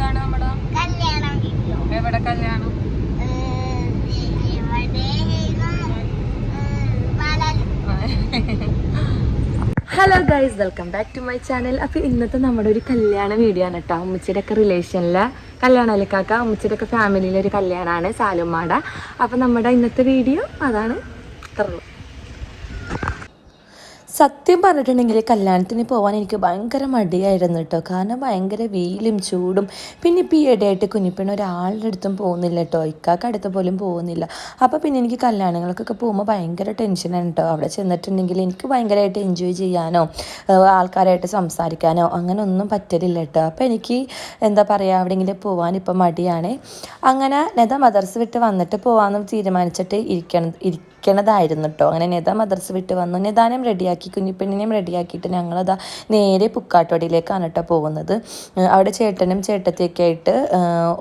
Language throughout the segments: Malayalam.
എന്താണ് നമ്മുടെ കല്യാണം വീഡിയോ എവിടെ കല്യാണം? Hello guys welcome back to my channel. അപ്പോൾ ഇന്നത്തെ നമ്മുടെ ഒരു കല്യാണ വീഡിയോ ആണ് കേട്ടോ. അമ്മച്ചിയുടെ ഒക്കെ റിലേഷനിലെ കല്യാണമല്ലേ കാക്ക? അമ്മച്ചിയുടെ ഒക്കെ ഫാമിലിയിലെ ഒരു കല്യാണമാണ് സാലുമാട അപ്പോൾ നമ്മുടെ ഇന്നത്തെ വീഡിയോ അതാണ്. ഇത്രയുള്ളൂ സത്യം പറഞ്ഞിട്ടുണ്ടെങ്കിൽ കല്യാണത്തിന് പോകാൻ എനിക്ക് ഭയങ്കര മടിയായിരുന്നു കേട്ടോ. കാരണം ഭയങ്കര വെയിലും ചൂടും. പിന്നെ ഈ ഇടയായിട്ട് കുഞ്ഞിപ്പെണ്ണ ഒരാളുടെ അടുത്തും പോകുന്നില്ല കേട്ടോ. ഇക്കാക്ക് അടുത്ത് പോലും പോകുന്നില്ല. അപ്പോൾ പിന്നെ എനിക്ക് കല്യാണങ്ങൾക്കൊക്കെ പോകുമ്പോൾ ഭയങ്കര ടെൻഷനാണ് കേട്ടോ. അവിടെ ചെന്നിട്ടുണ്ടെങ്കിൽ എനിക്ക് ഭയങ്കരമായിട്ട് എൻജോയ് ചെയ്യാനോ ആൾക്കാരായിട്ട് സംസാരിക്കാനോ അങ്ങനെ ഒന്നും പറ്റലില്ല കേട്ടോ. അപ്പോൾ എനിക്ക് എന്താ പറയുക എവിടെയെങ്കിലും പോകാൻ ഇപ്പം മടിയാണ്. അങ്ങനെ നെതാ മദർസ് വിട്ട് വന്നിട്ട് പോകാമെന്ന് തീരുമാനിച്ചിട്ട് ഇരിക്കണം ഇരിക്കണതായിരുന്നു കേട്ടോ അങ്ങനെ നെത മദർസ് വിട്ട് വന്നു. നെതാനം റെഡിയാക്കി കുഞ്ഞിപ്പെണ്ണിനെയും റെഡിയാക്കിയിട്ട് ഞങ്ങളതാ നേരെ പുക്കാട്ടോടിയിലേക്കാണ് കേട്ടോ പോകുന്നത്. അവിടെ ചേട്ടനും ചേട്ടത്തിയൊക്കെ ആയിട്ട്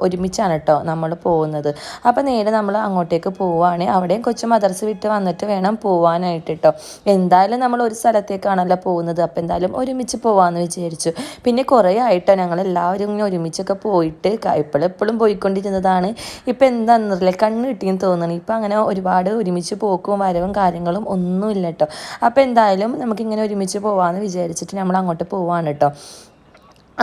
ഒരുമിച്ചാണ് കേട്ടോ നമ്മൾ പോകുന്നത്. അപ്പോൾ നേരെ നമ്മൾ അങ്ങോട്ടേക്ക് പോവുകയാണ് അവിടെയും കൊച്ചു മദർസ് വിട്ട് വന്നിട്ട് വേണം പോവാനായിട്ട് കേട്ടോ എന്തായാലും നമ്മൾ ഒരു സ്ഥലത്തേക്കാണല്ലോ പോകുന്നത്. അപ്പോൾ എന്തായാലും ഒരുമിച്ച് പോവാമെന്ന് വിചാരിച്ചു. പിന്നെ കുറേ ആയിട്ടോ ഞങ്ങൾ എല്ലാവരും ഇങ്ങനെ ഒരുമിച്ചൊക്കെ പോയിട്ട് ഇപ്പോഴെപ്പോഴും പോയിക്കൊണ്ടിരുന്നതാണ്. ഇപ്പം എന്താണെന്നറിയില്ല കണ്ണ് കിട്ടിയെന്ന് തോന്നുന്നു ഇപ്പം അങ്ങനെ ഒരുപാട് ഒരുമിച്ച് പോക്കും വരവും കാര്യങ്ങളും ഒന്നുമില്ല കേട്ടോ അപ്പോൾ എന്തായാലും നമുക്കിങ്ങനെ ഒരുമിച്ച് പോവാമെന്ന് വിചാരിച്ചിട്ട് നമ്മൾ അങ്ങോട്ട് പോവാണ് കേട്ടോ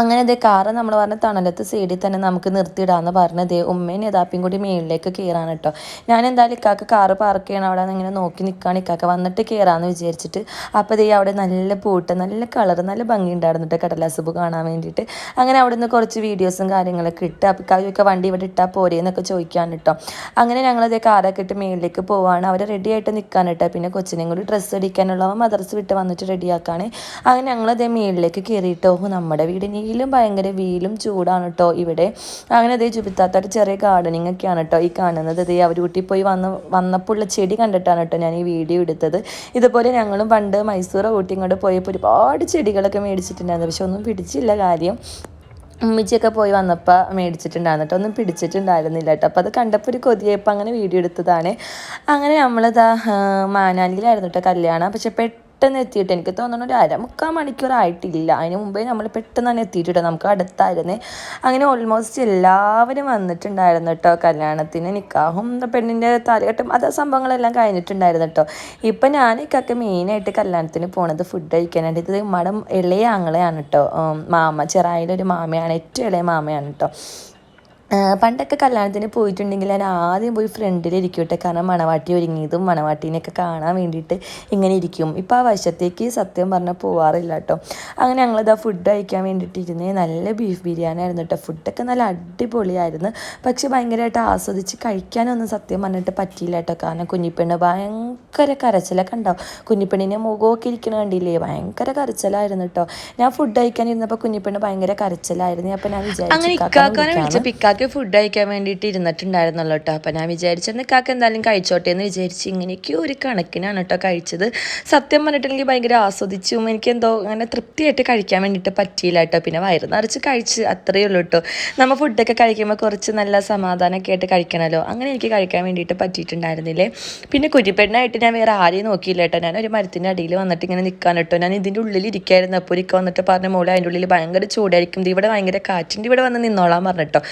അങ്ങനെ ദേ കാറ് നമ്മൾ പറഞ്ഞ തണലത്ത് സൈഡിൽ തന്നെ നമുക്ക് നിർത്തിയിടാന്ന് പറഞ്ഞത് ഉമ്മയും യഥാപ്പിയും കൂടി മേളിലേക്ക് കയറാണ് കേട്ടോ. ഞാൻ എന്തായാലും ഇക്കാക്ക് കാറ് പാർക്ക് ചെയ്യണം അവിടെ ഇങ്ങനെ നോക്കി നിൽക്കുകയാണ് ഇക്കാക്ക. വന്നിട്ട് കയറാമെന്ന് വിചാരിച്ചിട്ട് അപ്പോൾ ദേ അവിടെ നല്ല പൂട്ട് നല്ല കളർ നല്ല ഭംഗി ഉണ്ടായിരുന്നു കേട്ടോ കടലാസുപൂ കാണാൻ വേണ്ടിയിട്ട്. അങ്ങനെ അവിടെ നിന്ന് കുറച്ച് വീഡിയോസും കാര്യങ്ങളൊക്കെ ഇട്ട് അപ്പോൾ ഇക്കാക്കൊക്കെ വണ്ടി ഇവിടെ ഇട്ടാൽ പോരെ? എന്നൊക്കെ ചോദിക്കാൻ കേട്ടോ അങ്ങനെ ഞങ്ങളതേ കാറൊക്കെ ഇട്ട് മേളിലേക്ക് പോവാണ്. അവർ റെഡി ആയിട്ട് നിൽക്കാൻ കേട്ടോ പിന്നെ കൊച്ചിനെയും കൂടി ഡ്രസ്സ് അടിക്കാനുള്ളവ മദർസ് വിട്ട് വന്നിട്ട് റെഡിയാക്കാണ് അങ്ങനെ ഞങ്ങളതേ മേളിലേക്ക് കയറിയിട്ടോ നമ്മുടെ വീടിനെങ്കിലും ഭയങ്കര വെയിലും ചൂടാണ് കേട്ടോ ഇവിടെ. അങ്ങനെ അതേ ചുപിത്താത്തൊരു ചെറിയ ഗാർഡനിങ് ഒക്കെയാണ് കേട്ടോ ഈ കാണുന്നത്. അതേ അവർ വീട്ടിൽ പോയി വന്ന് വന്നപ്പോൾ ഉള്ള ചെടി കണ്ടിട്ടാണ് കേട്ടോ ഞാൻ ഈ വീഡിയോ എടുത്തത്. ഇതുപോലെ ഞങ്ങളും പണ്ട് മൈസൂർ ഊട്ടി ഇങ്ങോട്ട് പോയപ്പോൾ ഒരുപാട് ചെടികളൊക്കെ മേടിച്ചിട്ടുണ്ടായിരുന്നു. പക്ഷെ ഒന്നും പിടിച്ചില്ല കാര്യം. ഉമ്മിച്ചൊക്കെ പോയി വന്നപ്പോൾ മേടിച്ചിട്ടുണ്ടായിരുന്നു ഒന്നും പിടിച്ചിട്ടുണ്ടായിരുന്നില്ല കേട്ടോ അപ്പോൾ അത് കണ്ടപ്പോൾ ഒരു കൊതിയപ്പോൾ അങ്ങനെ വീഡിയോ എടുത്തതാണ്. അങ്ങനെ നമ്മളിതാ മാനാലിയിലായിരുന്നു കേട്ടോ കല്യാണം. പക്ഷെ പെട്ടെന്ന് എത്തിയിട്ട് എനിക്ക് തോന്നുന്നു ഒരു അരമുക്കാൽ മണിക്കൂറായിട്ടില്ല അതിന് മുമ്പേ നമ്മൾ പെട്ടെന്ന് തന്നെ എത്തിയിട്ടോ നമുക്ക് അടുത്തായിരുന്നു. അങ്ങനെ ഓൾമോസ്റ്റ് എല്ലാവരും വന്നിട്ടുണ്ടായിരുന്നു കേട്ടോ കല്യാണത്തിന്. നിക്കാഹും പെണ്ണിന്റെ താലികെട്ടും അത് സംഭവങ്ങളെല്ലാം കഴിഞ്ഞിട്ടുണ്ടായിരുന്നു കേട്ടോ. ഇപ്പം ഞാൻ ഇക്കൊക്കെ മെയിനായിട്ട് കല്യാണത്തിന് പോണത് ഫുഡ് കഴിക്കാനായിട്ട്. ഇത് മടം ഇളയ ആങ്ങളെയാണ് കേട്ടോ. മാമ ചെറായിലൊരു മാമയാണ്. ഏറ്റവും ഇളയ മാമയാണ് കേട്ടോ. പണ്ടൊക്കെ കല്യാണത്തിന് പോയിട്ടുണ്ടെങ്കിൽ ഞാൻ ആദ്യം പോയി ഫ്രണ്ടിൽ ഇരിക്കട്ടെ കാരണം മണവാട്ടി ഒരുങ്ങിയതും മണവാട്ടീനെയൊക്കെ കാണാൻ വേണ്ടിയിട്ട് ഇങ്ങനെ ഇരിക്കും. ഇപ്പോൾ ആ വശത്തേക്ക് സത്യം പറഞ്ഞാൽ പോവാറില്ല കേട്ടോ അങ്ങനെ ഞങ്ങളിതാ ഫുഡ് കഴിക്കാൻ വേണ്ടിയിട്ട് ഇരുന്നേ നല്ല ബീഫ് ബിരിയാണി ആയിരുന്നു കേട്ടോ ഫുഡൊക്കെ നല്ല അടിപൊളിയായിരുന്നു. പക്ഷെ ഭയങ്കരമായിട്ട് ആസ്വദിച്ച് കഴിക്കാനൊന്നും സത്യം പറഞ്ഞിട്ട് പറ്റിയില്ല കേട്ടോ കാരണം കുഞ്ഞിപ്പെണ്ണ് ഭയങ്കര കരച്ചിലൊക്കെ ഉണ്ടാവും. കുഞ്ഞിപ്പെണ്ണിനെ മുഖമൊക്കെ ഇരിക്കണ കണ്ടില്ലേ? ഭയങ്കര കരച്ചിലായിരുന്നു കേട്ടോ ഞാൻ ഫുഡ് കഴിക്കാൻ ഇരുന്നപ്പോൾ കുഞ്ഞിപ്പെണ്ണ് ഭയങ്കര കരച്ചിലായിരുന്നു. അപ്പം ഞാൻ വിചാരിച്ചു ഇക്കാക്ക് ഫുഡ് കഴിക്കാൻ വേണ്ടിയിട്ട് ഇരുന്നിട്ടുണ്ടായിരുന്നല്ലോ കേട്ടോ അപ്പം ഞാൻ വിചാരിച്ചെന്ന് ഇക്കാക്ക് എന്തായാലും കഴിച്ചോട്ടെ എന്ന് വിചാരിച്ച് ഇങ്ങനെയൊക്കെ ഒരു കണക്കിനാണ് കേട്ടോ കഴിച്ചത്. സത്യം പറഞ്ഞിട്ടുണ്ടെങ്കിൽ ഭയങ്കര ആസ്വദിച്ചും എനിക്ക് എന്തോ അങ്ങനെ തൃപ്തിയായിട്ട് കഴിക്കാൻ വേണ്ടിയിട്ട് പറ്റിയില്ല കേട്ടോ പിന്നെ വയറ് നിറച്ച് കഴിച്ച് അത്രയേ ഉള്ളൂ കേട്ടോ നമ്മൾ ഫുഡൊക്കെ കഴിക്കുമ്പോൾ കുറച്ച് നല്ല സമാധാനമൊക്കെ ആയിട്ട് കഴിക്കണമല്ലോ അങ്ങനെ എനിക്ക് കഴിക്കാൻ വേണ്ടിയിട്ട് പറ്റിയിട്ടുണ്ടായിരുന്നില്ലേ. പിന്നെ കുരിപ്പെണ്ണായിട്ട് ഞാൻ വേറെ ആരെയും നോക്കിയില്ല കേട്ടോ ഞാൻ ഒരു മരത്തിന്റെ അടിയിൽ വന്നിട്ട് ഇങ്ങനെ നിൽക്കാൻ കേട്ടോ ഞാൻ ഇതിന്റെ ഉള്ളിൽ ഇരിക്കായിരുന്നു. അപ്പോൾ ഇരിക്കുക വന്നിട്ട് പറഞ്ഞ മോളെ അതിന്റെ ഉള്ളിൽ ഭയങ്കര ചൂടായിരിക്കും. ഇവിടെ ഭയങ്കര കാറ്റിന്റെ ഇവിടെ വന്ന് നിന്നോളാൻ പറഞ്ഞിട്ടോ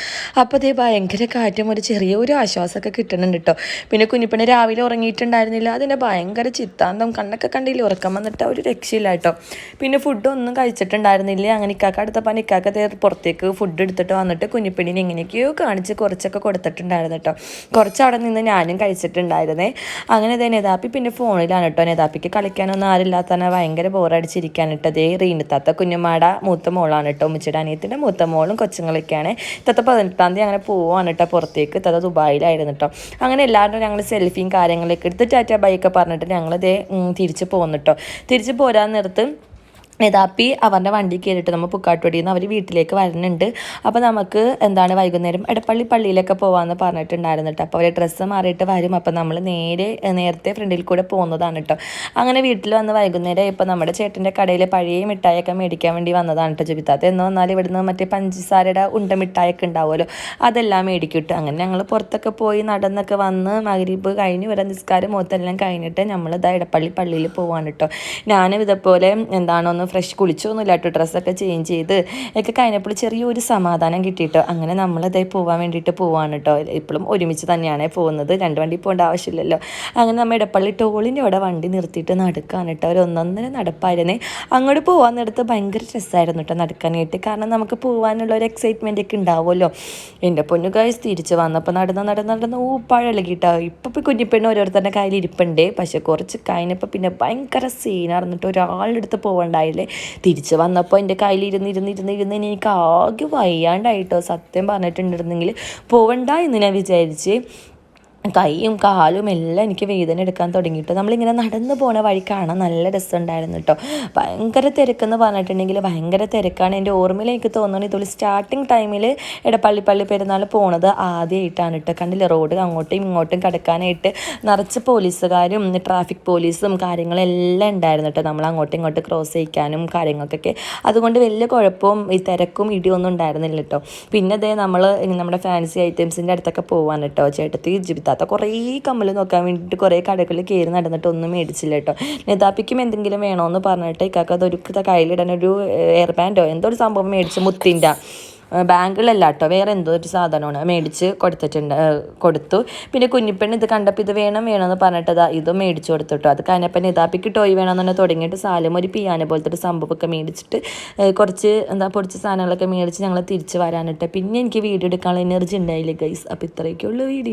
അപ്പോൾ അതേ ഭയങ്കര കാറ്റും ഒരു ചെറിയ ഒരു ആശ്വാസമൊക്കെ കിട്ടുന്നുണ്ട് കേട്ടോ പിന്നെ കുഞ്ഞിപ്പണി രാവിലെ ഉറങ്ങിയിട്ടുണ്ടായിരുന്നില്ല. അതിന്റെ ഭയങ്കര ചിത്താന്തം കണ്ണൊക്കെ കണ്ടില്ല? ഉറക്കം വന്നിട്ട് ഒരു രക്ഷയില്ല കേട്ടോ പിന്നെ ഫുഡൊന്നും കഴിച്ചിട്ടുണ്ടായിരുന്നില്ല? അങ്ങനെ ഇക്കാക്ക അടുത്തപ്പോൾ ഇക്കാക്ക പുറത്തേക്ക് ഫുഡ് എടുത്തിട്ട് വന്നിട്ട് കുഞ്ഞിപ്പണിനെ എങ്ങനെയൊക്കെയോ കാണിച്ച് കുറച്ചൊക്കെ കൊടുത്തിട്ടുണ്ടായിരുന്നു കേട്ടോ കുറച്ച് അവിടെ നിന്ന് ഞാനും കഴിച്ചിട്ടുണ്ടായിരുന്നേ. അങ്ങനെ ഇതേ നേതാപ്പി പിന്നെ ഫോണിലാണ് കേട്ടോ നേതാപ്പിക്ക് കളിക്കാനൊന്നും ആരില്ലാത്തന്നെ ഭയങ്കര ബോറടിച്ചിരിക്കാൻ കേട്ടോ റീനത്താത്ത കുഞ്ഞുമാട മൂത്ത മോളാണ് കേട്ടോ ഉമ്മച്ചിയുടെ അനിയത്തിന്റെ മൂത്ത മോളും കൊച്ചുങ്ങളൊക്കെയാണ്. ഇത്തത്തെ പതിനെട്ടാം തീയതി അങ്ങനെ പോവാണ് കേട്ടോ പുറത്തേക്ക്. തത ദുബായിലായിരുന്നു കേട്ടോ അങ്ങനെ എല്ലാവരും ഞങ്ങൾ സെൽഫിയും കാര്യങ്ങളൊക്കെ എടുത്ത് ടാറ്റ ബൈക്ക് പറഞ്ഞിട്ട് ഉം, തിരിച്ച് പോകുന്നു കേട്ടോ തിരിച്ച് പോരാൻ നേരത്ത് യഥാപ്പി അവരുടെ വണ്ടി കയറിയിട്ട് നമ്മൾ പുക്കാട്ടുപടിയിൽ നിന്ന് അവർ വീട്ടിലേക്ക് വരുന്നുണ്ട് അപ്പോൾ നമുക്ക് എന്താണ് വൈകുന്നേരം എടപ്പള്ളി പള്ളിയിലൊക്കെ പോകാമെന്ന് പറഞ്ഞിട്ടുണ്ടായിരുന്നു കേട്ടോ. അപ്പോൾ അവർ ഡ്രസ്സ് മാറിയിട്ട് വരും. അപ്പോൾ നമ്മൾ നേരെ നേരത്തെ ഫ്രണ്ടിൽ കൂടെ പോകുന്നതാണ് കേട്ടോ. അങ്ങനെ വീട്ടിൽ വന്ന് വൈകുന്നേരം ഇപ്പോൾ നമ്മുടെ ചേട്ടന്റെ കടയിൽ പഴയ മിഠായിയൊക്കെ മേടിക്കാൻ വേണ്ടി വന്നതാണ് കേട്ടോ ജുബിത്താത്ത എന്ന് വന്നാൽ ഇവിടുന്ന് മറ്റേ പഞ്ചസാരയുടെ ഉണ്ട മിഠായിയൊക്കെ ഉണ്ടാവുമല്ലോ. അതെല്ലാം മേടിക്കും അങ്ങനെ ഞങ്ങൾ പുറത്തൊക്കെ പോയി നടന്നൊക്കെ വന്ന് മകരീബ് കഴിഞ്ഞ് വരാൻ നിസ്കാരം മുഖത്തെല്ലാം കഴിഞ്ഞിട്ട് നമ്മൾ ഇതാ ഇടപ്പള്ളി പള്ളിയിൽ പോവാണ് കേട്ടോ. ഞാനും ഇതേപോലെ എന്താണോ ഒന്ന് ഫ്രഷ് കുളിച്ചൊന്നുമില്ല കേട്ടോ. ഡ്രസ്സൊക്കെ ചേഞ്ച് ചെയ്ത് ഒക്കെ കഴിഞ്ഞപ്പോൾ ചെറിയൊരു സമാധാനം കിട്ടിയിട്ടോ അങ്ങനെ നമ്മളതേ പോകാൻ വേണ്ടിയിട്ട് പോവാണ് കേട്ടോ ഇപ്പോഴും ഒരുമിച്ച് തന്നെയാണ് പോകുന്നത്. രണ്ട് വണ്ടി പോകേണ്ട ആവശ്യമില്ലല്ലോ. അങ്ങനെ നമ്മൾ ഇടപ്പള്ളി ടോളിന്റെ അവിടെ വണ്ടി നിർത്തിയിട്ട് നടക്കാണ് കേട്ടോ ഒരു ഒന്നൊന്നര നടപ്പായിരുന്നേ. അങ്ങോട്ട് പോകാമെന്നിടത്ത് ഭയങ്കര രസമായിരുന്നു കേട്ടോ നടക്കാനായിട്ട്. കാരണം നമുക്ക് പോകാനുള്ള ഒരു എക്സൈറ്റ്മെന്റ് ഒക്കെ ഉണ്ടാവുമല്ലോ. എന്റെ പൊന്നു കഴിച്ച് തിരിച്ച് വന്നപ്പോൾ നടന്ന് നടന്ന് നടന്ന് ഊപ്പാഴകിട്ടോ ഇപ്പം ഇപ്പോൾ കുഞ്ഞിപ്പെണ്ണ് ഓരോരുത്തരുടെ കയ്യിൽ ഇരിപ്പുണ്ട് പക്ഷെ കുറച്ച് കഴിഞ്ഞപ്പോൾ പിന്നെ ഭയങ്കര സീനാർന്നിട്ട് ഒരാളുടെ അടുത്ത് പോകണ്ടായില്ലേ തിരിച്ച് വന്നപ്പോൾ എന്റെ കയ്യിൽ ഇരുന്ന് ഇരുന്ന് ഇരുന്ന് ഇരുന്ന് എനിക്ക് ആകെ വയ്യാണ്ടായിട്ടോ സത്യം പറഞ്ഞിട്ടുണ്ടിരുന്നെങ്കിൽ പോവണ്ട എന്ന് ഞാൻ വിചാരിച്ച്. കൈയും കാലും എല്ലാം എനിക്ക് വേദന എടുക്കാൻ തുടങ്ങിയിട്ട് നമ്മളിങ്ങനെ നടന്നു പോണ വഴി കാണാൻ നല്ല രസമുണ്ടായിരുന്നു കേട്ടോ ഭയങ്കര തിരക്കെന്ന് പറഞ്ഞിട്ടുണ്ടെങ്കിൽ ഭയങ്കര തിരക്കാണ്. എന്റെ ഓർമ്മയിൽ എനിക്ക് തോന്നുന്നത് ഇതുപോലെ സ്റ്റാർട്ടിങ് ടൈമിൽ ഇടപ്പള്ളി പള്ളി പെരുന്നാൾ പോണത് ആദ്യമായിട്ടാണ് കേട്ടോ കണ്ടില്ല? റോഡ് അങ്ങോട്ടും ഇങ്ങോട്ടും കിടക്കാനായിട്ട് നിറച്ച് പോലീസുകാരും ട്രാഫിക് പോലീസും കാര്യങ്ങളെല്ലാം ഉണ്ടായിരുന്നു കേട്ടോ നമ്മൾ അങ്ങോട്ടും ഇങ്ങോട്ടും ക്രോസ് ചെയ്യിക്കാനും കാര്യങ്ങൾക്കൊക്കെ. അതുകൊണ്ട് വലിയ കുഴപ്പവും ഈ തിരക്കും ഇടിയൊന്നും ഉണ്ടായിരുന്നില്ല കേട്ടോ പിന്നെ അതേ നമ്മൾ നമ്മുടെ ഫാൻസി ഐറ്റംസിന്റെ അടുത്തൊക്കെ പോകാൻ കേട്ടോ ചേട്ടത്തി ജിബിത്താത്ത കുറേ കമ്മൽ നോക്കാൻ വേണ്ടിയിട്ട് കുറേ കടകളിൽ കയറി നടന്നിട്ട് ഒന്നും മേടിച്ചില്ല കേട്ടോ നെതാപ്പിക്കും എന്തെങ്കിലും വേണമെന്ന് പറഞ്ഞിട്ട് ഇക്കാക്ക അതൊരു കയ്യിലിടാൻ ഒരു എയർ ബാൻഡോ എന്തോ ഒരു സംഭവം മേടിച്ച് മുത്തിന്റെ ബാങ്കിലല്ല കേട്ടോ വേറെ എന്തോ ഒരു സാധനമാണ് മേടിച്ച് കൊടുത്തിട്ടുണ്ട് കൊടുത്തു. പിന്നെ കുഞ്ഞിപ്പെണ്ണ് ഇത് കണ്ടപ്പോൾ ഇത് വേണം വേണമെന്ന് പറഞ്ഞിട്ട് ഇതും മേടിച്ചു കൊടുത്തു കേട്ടോ അത് കഴിഞ്ഞപ്പോൾ നിതാപ്പിക്ക് ടോയ് വേണമെന്ന് തന്നെ തുടങ്ങിയിട്ട് സാലും ഒരു പിയാന പോലത്തെ ഒരു സംഭവമൊക്കെ മേടിച്ചിട്ട് കുറച്ച് എന്താ പൊടിച്ച സാധനങ്ങളൊക്കെ മേടിച്ച് ഞങ്ങൾ തിരിച്ച് വരാനിട്ട്. പിന്നെ എനിക്ക് വീഡിയോ എടുക്കാനുള്ള എനർജി ഉണ്ടായില്ല ഗൈസ്. അപ്പോൾ ഇത്രയൊക്കെയുള്ള വീഡിയോ.